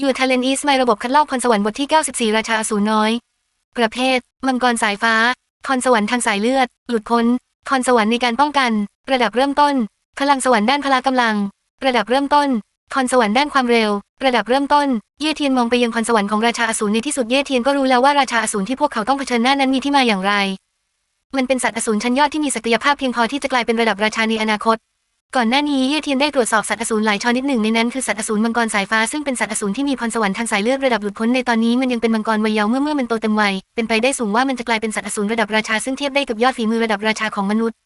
อยู่ทาเลนอีสไมระบบคัดลอกพรสวรรค์บทที่ 94 ราชาอสูรน้อย ประเภท มังกรสายฟ้า พรสวรรค์ทางสายเลือด หลุดพ้น พรสวรรค์ในการป้องกัน ระดับเริ่มต้น พลังสวรรค์ด้านพละกำลัง ระดับเริ่มต้น พรสวรรค์ด้านความเร็ว ระดับเริ่มต้น เย่เทียนมองไปยังพรสวรรค์ของราชาอสูรในที่สุดเย่เทียนก็รู้แล้วว่าราชาอสูรที่พวกเขาต้องเผชิญหน้านั้นมีที่มาอย่างไร มันเป็นสัตว์อสูรชั้นยอดที่มีศักยภาพเพียงพอที่จะกลายเป็นระดับราชาในอนาคต ก่อนหน้านี้เย่เทียนได้ตรวจสอบสัตว์อสูรหลายชนิดหนึ่งในนั้นคือสัตว์อสูรมังกรสายฟ้าซึ่งเป็นสัตว์อสูรที่มีพรสวรรค์ทางสายเลือดระดับหลุดพ้นในตอนนี้มันยังเป็นมังกรวัยเยาว์เมื่อเมื่อมันโตเต็มวัยเป็นไปได้สูงว่ามันจะกลายเป็นสัตว์อสูรระดับราชาซึ่งเทียบได้กับยอดฝีมือระดับราชาของมนุษย์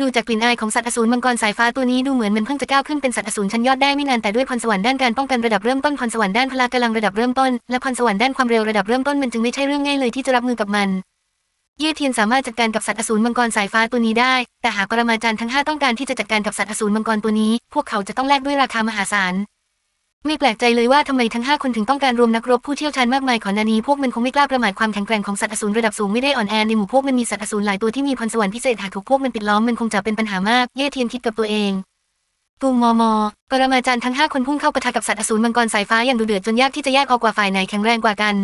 ดูจากกลิ่นอายของสัตว์อสูรมังกรสายฟ้าตัวนี้ดูเหมือนมันเพิ่งจะก้าวขึ้นเป็นสัตว์อสูรชั้นยอดได้ไม่นานแต่ด้วยพรสวรรค์ด้านการป้องกันระดับเริ่มต้นพรสวรรค์ด้านพละกำลังระดับเริ่มต้นและพรสวรรค์ด้านความเร็วระดับเริ่มต้นมันจึงไม่ใช่เรื่องง่ายเลยที่จะรับมือกับมัน เย่เทียนสามารถจัดการกับสัตว์อสูรมังกรสายฟ้าตัวนี้ได้ แต่หากปรมาจารย์ทั้งห้าต้องการที่จะจัดการกับสัตว์อสูรมังกรตัวนี้ พวกเขาจะต้องแลกด้วยราคามหาศาลไม่แปลกใจเลยว่าทำไมทั้งห้าคนถึงต้องการรวมนักรบผู้เชี่ยวชาญมากมายขอนานี้พวกมันคงไม่กล้าประมาทความแข็งแกร่งของสัตว์อสูรระดับสูงไม่ได้อ่อนแอในหมู่พวกมันมีสัตว์อสูรหลายตัวที่มีพรสวรรค์พิเศษหากถูกพวกมันปิดล้อมมันคงจะเป็นปัญหามาก เย่เทียนคิดกับตัวเองตูมมอมอปรมาจารย์ทั้งห้าคนพุ่งเข้าปะทะกับสัตว์อสูรมังกรสายฟ้าอย่างดุเดือดจนยากที่จะแยกออกว่าฝ่ายไหนแข็งแรงกว่ากัน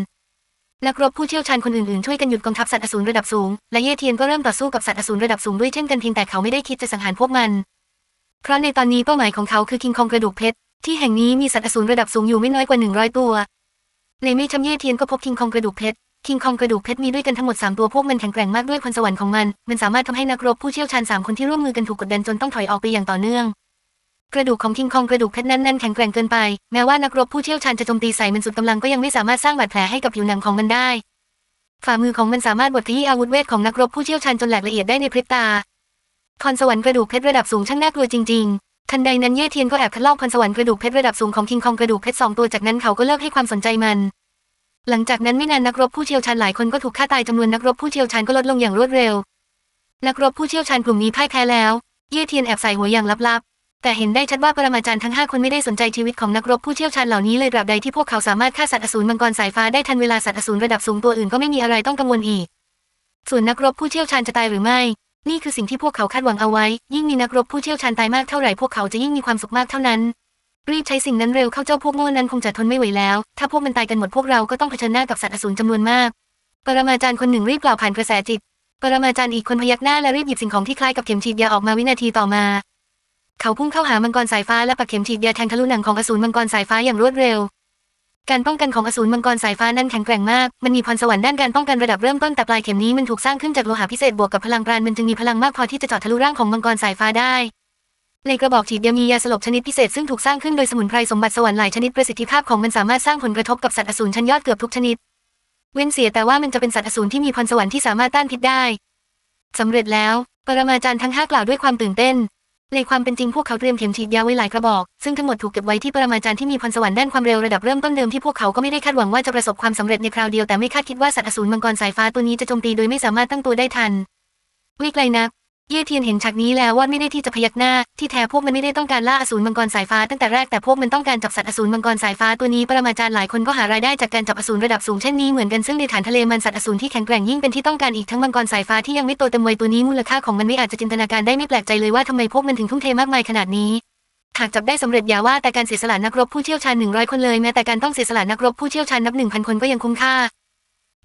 นักรบผู้เชี่ยวชาญคนอื่นๆช่วยกันหยุดกองทัพสัตว์อสูรระดับสูง และเย่เทียนก็เริ่มต่อสู้กับสัตว์อสูรระดับสูงด้วยเช่นกันเพียงแต่เขาไม่ได้คิดจะสังหารพวกมัน เพราะในตอนนี้เป้าหมายของเขาคือคิงคองกระดูกเพชรที่แห่งนี้มีสัตว์อสูรระดับสูงอยู่ไม่น้อยกว่า 100 ตัว ในไม่ช้ำเย่เทียนก็พบคิงคองกระดูกเพชรคิงคองกระดูกเพชรมีด้วยกันทั้งหมด 3 ตัวพวกมันแข็งแกร่งมากด้วยพรสวรรค์ของมัน มันสามารถทำให้นักรบผู้เชี่ยวชาญสามคนที่ร่วมมือกันถูกกดดันจนต้องถอยออกไปอย่างต่อเนื่อง กระดูกของคิงคองกระดูกเพชรนั้นแน่นแข็งแกร่งเกินไป แม้ว่านักรบผู้เชี่ยวชาญจะโจมตีใส่มันสุดกำลังก็ยังไม่สามารถสร้างบาดแผลให้กับผิวหนังของมันได้ ฝ่ามือของมันสามารถบดขยี้อาวุธเวทของนักรบผู้เชี่ยวชาญจนแหลกละเอียดได้ในพริบตาพรสวรรค์กระดูกเพชรระดับสูงช่างน่ากลัวจริงๆ ทันใดนั้นเย่เทียนก็แอบคัดลอกพรสวรรค์กระดูกเพชรระดับสูงของคิงคองกระดูกเพชรสองตัวจากนั้นเขาก็เลิกให้ความสนใจมัน หลังจากนั้นไม่นานนักรบผู้เชี่ยวชาญหลายคนก็ถูกฆ่าตายจำนวนนักรบผู้เชี่ยวชาญก็ลดลงอย่างรวดเร็ว นักรบผู้เชี่ยวชาญกลุ่มนี้พ่ายแพ้แล้ว เย่เทียนแอบใส่หัวอย่างลับๆ แต่เห็นได้ชัดว่าปรมาจารย์ทั้งห้าคนไม่ได้สนใจชีวิตของนักรบผู้เชี่ยวชาญเหล่านี้เลยตราบใดที่พวกเขาสามารถฆ่าสัตว์อสูรมังกรสายฟ้าได้ทันเวลาสัตว์อสูรระดับสูงตัวอื่นก็ไม่มีอะไรต้องกังวลอีก ส่วนนักรบผู้เชี่ยวชาญจะตายหรือไม่ นี่คือสิ่งที่พวกเขาคาดหวังเอาไว้ ยิ่งมีนักรบผู้เชี่ยวชาญตายมากเท่าไหร่พวกเขาจะยิ่งมีความสุขมากเท่านั้น รีบใช้สิ่งนั้นเร็วเข้าเจ้าพวกโง่นั้นคงจะทนไม่ไหวแล้ว ถ้าพวกมันตายกันหมดพวกเราก็ต้องเผชิญหน้ากับสัตว์อสูรจำนวนมาก ปรมาจารย์คนหนึ่งรีบกล่าวผ่านกระแสจิต ปรมาจารย์อีกคนพยักหน้าและรีบหยิบสิ่งของที่คล้ายกับเข็มฉีดยาออกมาวินาทีต่อมา เขาพุ่งเข้าหามังกรสายฟ้าและปักเข็มฉีดยาแทงทะลุหนังของอสูรมังกรสายฟ้าอย่างรวดเร็ว การป้องกันของอสูรมังกรสายฟ้านั้นแข็งแกร่งมาก มันมีพรสวรรค์ด้านการป้องกันระดับเริ่มต้นแต่ปลายเข็มนี้มันถูกสร้างขึ้นจากโลหะพิเศษบวกกับพลังปราณมันจึงมีพลังมากพอที่จะเจาะทะลุร่างของมังกรสายฟ้าได้ในกระบอกฉีดยามียาสลบชนิดพิเศษซึ่งถูกสร้างขึ้นโดยสมุนไพรสมบัติสวรรค์หลายชนิดประสิทธิภาพของมันสามารถสร้างผลกระทบกับสัตว์อสูรชั้นยอดเกือบทุกชนิด เว้นเสียแต่ว่ามันจะเป็นสัตว์อสูรที่มีพรสวรรค์ที่สามารถต้านพิษได้สำเร็จแล้ว ปรมาจารย์ทั้งห้ากล่าวด้วยความตื่นเต้น ในความเป็นจริงพวกเขาเตรียมเข็มฉีดยาไว้หลายกระบอก ซึ่งทั้งหมดถูกเก็บไว้ที่ปรมาจารย์ที่มีพรสวรรค์ด้านความเร็วระดับเริ่มต้นเดิมที่พวกเขาก็ไม่ได้คาดหวังว่าจะประสบความสำเร็จในคราวเดียวแต่ไม่คาดคิดว่าสัตว์อสูรมังกรสายฟ้าตัวนี้จะโจมตีโดยไม่สามารถตั้งตัวได้ทันวิกไลนัก เย่เทียนเห็นฉากนี้แล้วว่าไม่ได้ที่จะพยักหน้า ที่แท้พวกมันไม่ได้ต้องการล่าอสูรมังกรสายฟ้าตั้งแต่แรกแต่พวกมันต้องการจับสัตว์อสูรมังกรสายฟ้าตัวนี้ปรมาจารย์หลายคนก็หารายได้จากการจับอสูรระดับสูงเช่นนี้เหมือนกันซึ่งในฐานทะเลมันสัตว์อสูรที่แข็งแกร่งยิ่งเป็นที่ต้องการอีกทั้งมังกรสายฟ้าที่ยังไม่โตเต็มวัยตัวนี้มูลค่าของมันไม่อาจจะจินตนาการได้ไม่แปลกใจเลยว่าทำไมพวกมันถึงทุ่มเทมากมายขนาดนี้หากจับได้สำเร็จอย่าว่าแต่การเสียสละนักรบผู้เชี่ยวชาญ100คนเลยแม้แต่การต้องเสียสละนักรบผู้เชี่ยวชาญนับ1,000คนก็ยังคุ้มค่า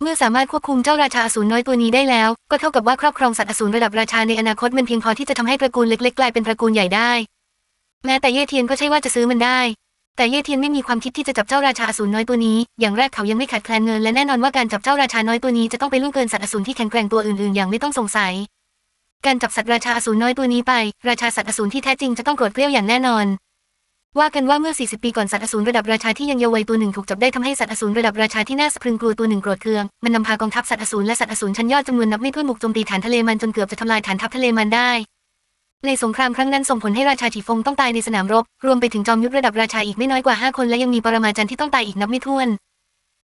เมื่อสามารถควบคุมเจ้าราชาอสูรน้อยตัวนี้ได้แล้ว ก็เท่ากับว่าครอบครองสัตว์อสูรระดับราชาในอนาคตมันเพียงพอที่จะทำให้ตระกูลเล็กๆกลายเป็นตระกูลใหญ่ได้ แม้แต่เย่เทียนก็ใช่ว่าจะซื้อมันได้ แต่เย่เทียนไม่มีความคิดที่จะจับเจ้าราชาอสูรน้อยตัวนี้ อย่างแรกเขายังไม่ขาดแคลนเงินและแน่นอนว่าการจับเจ้าราชาน้อยตัวนี้จะต้องไปล่วงเกินสัตว์อสูรที่แข็งแกร่งตัวอื่นๆ อย่างไม่ต้องสงสัย การจับสัตว์ราชาอสูรน้อยตัวนี้ไป ราชาสัตว์อสูรที่แท้จริงจะต้องโกรธเกรี้ยวอย่างแน่นอน ว่ากันว่าเมื่อ 40 ปีก่อนสัตว์อสูรระดับราชาที่ยังเยาว์วัยตัวหนึ่งถูกจับได้ทำให้สัตว์อสูรระดับราชาที่น่าสะพรึงกลัวตัวหนึ่งโกรธเคือง มันนำพากองทัพสัตว์อสูรและสัตว์อสูรชั้นยอดจำนวนนับไม่ถ้วนบุกโจมตีฐานทะเลมันจนเกือบจะทำลายฐานทัพทะเลมันได้ ในสงครามครั้งนั้นส่งผลให้ราชาฉีฟงต้องตายในสนามรบ รวมไปถึงจอมยุทธระดับราชาอีกไม่น้อยกว่า 5 คนและยังมีปรมาจารย์ที่ต้องตายอีกนับไม่ถ้วน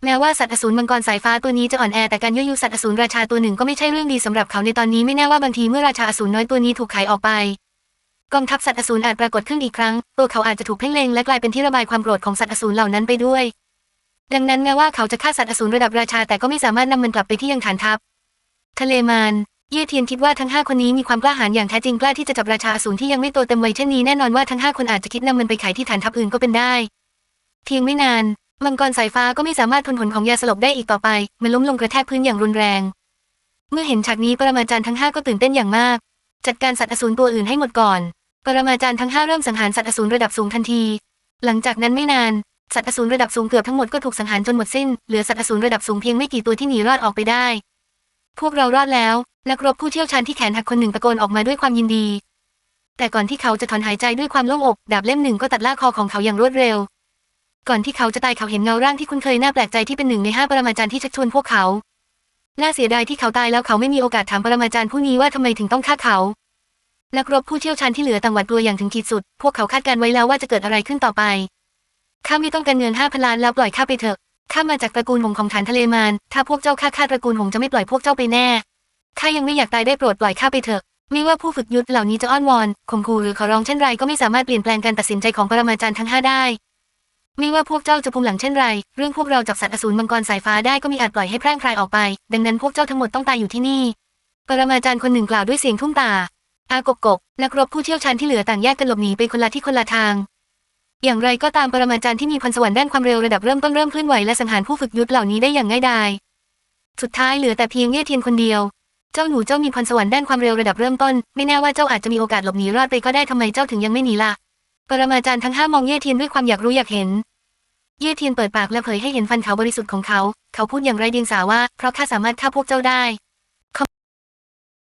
แม้ว่าสัตว์อสูรมังกรสายฟ้าตัวนี้จะอ่อนแอแต่การยั่วยุสัตว์อสูรราชาตัวหนึ่งก็ไม่ใช่เรื่องดีสำหรับเขาในตอนนี้ไม่แน่ว่าบางทีเมื่อราชาอสูรน้อยตัวนี้ถูกขายออกไป กองทัพสัตว์อสูรอาจปรากฏขึ้นอีกครั้ง ตัวเขาอาจจะถูกเพ่งเล็งและกลายเป็นที่ระบายความโกรธของสัตว์อสูรเหล่านั้นไปด้วย ดังนั้นแม้ว่าเขาจะฆ่าสัตว์อสูรระดับราชาแต่ก็ไม่สามารถนำมันกลับไปที่ยังฐานทัพ ทะเลมารเย่เทียนคิดว่าทั้งห้าคนนี้มีความกล้าหาญอย่างแท้จริงกล้าที่จะจับราชาอสูรที่ยังไม่โตเต็มวัยเช่นนี้แน่นอนว่าทั้งห้าคนอาจจะคิดนำมันไปขายที่ฐานทัพอื่นก็เป็นได้ เพียงไม่นาน มังกรสายฟ้าก็ไม่สามารถทนผลของยาสลบได้อีกต่อไป มันล้มลงกระแทกพื้นอย่างรุนแรง เมื่อเห็นฉากนี้ปรมาจารย์ทั้งห้าก็ตื่นเต้นอย่างมาก จัดการสัตว์อสูรตัวอื่นให้หมดก่อน ปรมาจารย์ทั้งห้าเริ่มสังหารสัตว์อสูรระดับสูงทันที หลังจากนั้นไม่นานสัตว์อสูรระดับสูงเกือบทั้งหมดก็ถูกสังหารจนหมดสิ้น เหลือสัตว์อสูรระดับสูงเพียงไม่กี่ตัวที่หนีรอดออกไปได้ พวกเรารอดแล้ว นักรบผู้เชี่ยวชาญที่แขนหักคนหนึ่งตะโกนออกมาด้วยความยินดี แต่ก่อนที่เขาจะถอนหายใจด้วยความโล่งอก ดาบเล่มหนึ่งก็ตัดล่าคอของเขาอย่างรวดเร็ว ก่อนที่เขาจะตายเขาเห็นเงาร่างที่คุ้นเคยน่าแปลกใจที่เป็นหนึ่งในห้าปรมาจารย์ที่ชักชวนพวกเขา น่าเสียดายที่เขาตายแล้วเขาไม่มีโอกาสถามปรมาจารย์ผู้นี้ว่าทำไมถึงต้องฆ่าเขา นักรบผู้เชี่ยวชาญที่เหลือต่างหวาดกลัวอย่างถึงขีดสุด พวกเขาคาดการไว้แล้วว่าจะเกิดอะไรขึ้นต่อไป ข้าไม่ต้องการเงินห้าพันล้านแล้วปล่อยข้าไปเถอะ ข้ามาจากตระกูลหงของฐานทะเลมารถ้าพวกเจ้าฆ่าข้าตระกูลหงจะไม่ปล่อยพวกเจ้าไปแน่ ข้ายังไม่อยากตายได้โปรดปล่อยข้าไปเถอะ ไม่ว่าผู้ฝึกยุทธเหล่านี้จะอ้อนวอนข่มขู่หรือขอร้องเช่นไรก็ไม่สามารถเปลี่ยนแปลงการตัดสินใจของปรมาจารย์ทั้งห้าได้ ไม่ว่าพวกเจ้าจะภูมิหลังเช่นไร เรื่องพวกเราจับสัตว์อสูรมังกรสายฟ้าได้ก็มีอาจปล่อยให้แพร่งพรายออกไป ดังนั้นพวกเจ้าทั้งหมดต้องตายอยู่ที่นี่ ปรมาจารย์คนหนึ่งกล่าวด้วยเสียงทุ่มตา อากกกนักรบผู้เชี่ยวชาญที่เหลือต่างแยกกันหลบหนีไปคนละที่คนละทาง อย่างไรก็ตามปรมาจารย์ที่มีพรสวรรค์ด้านความเร็วระดับเริ่มต้นเริ่มเคลื่อนไหวและสังหารผู้ฝึกยุทธเหล่านี้ได้อย่างง่ายดาย สุดท้ายเหลือแต่เพียงเย่เทียนคนเดียว เจ้าหนูเจ้ามีพรสวรรค์ด้านความเร็วระดับเริ่มต้น ไม่แน่ว่าเจ้าอาจจะมีโอกาสหลบหนีรอดไปก็ได้ทำไมเจ้าถึงยังไม่หนีล่ะ ปรมาจารย์ทั้งห้ามองเย่เทียนด้วยความอยากรู้อยากเห็น เย่เทียนเปิดปากและเผยให้เห็นฟันเขาบริสุทธิ์ของเขา เขาพูดอย่างไรเดียงสาว่า เพราะข้าสามารถฆ่าพวกเจ้าได้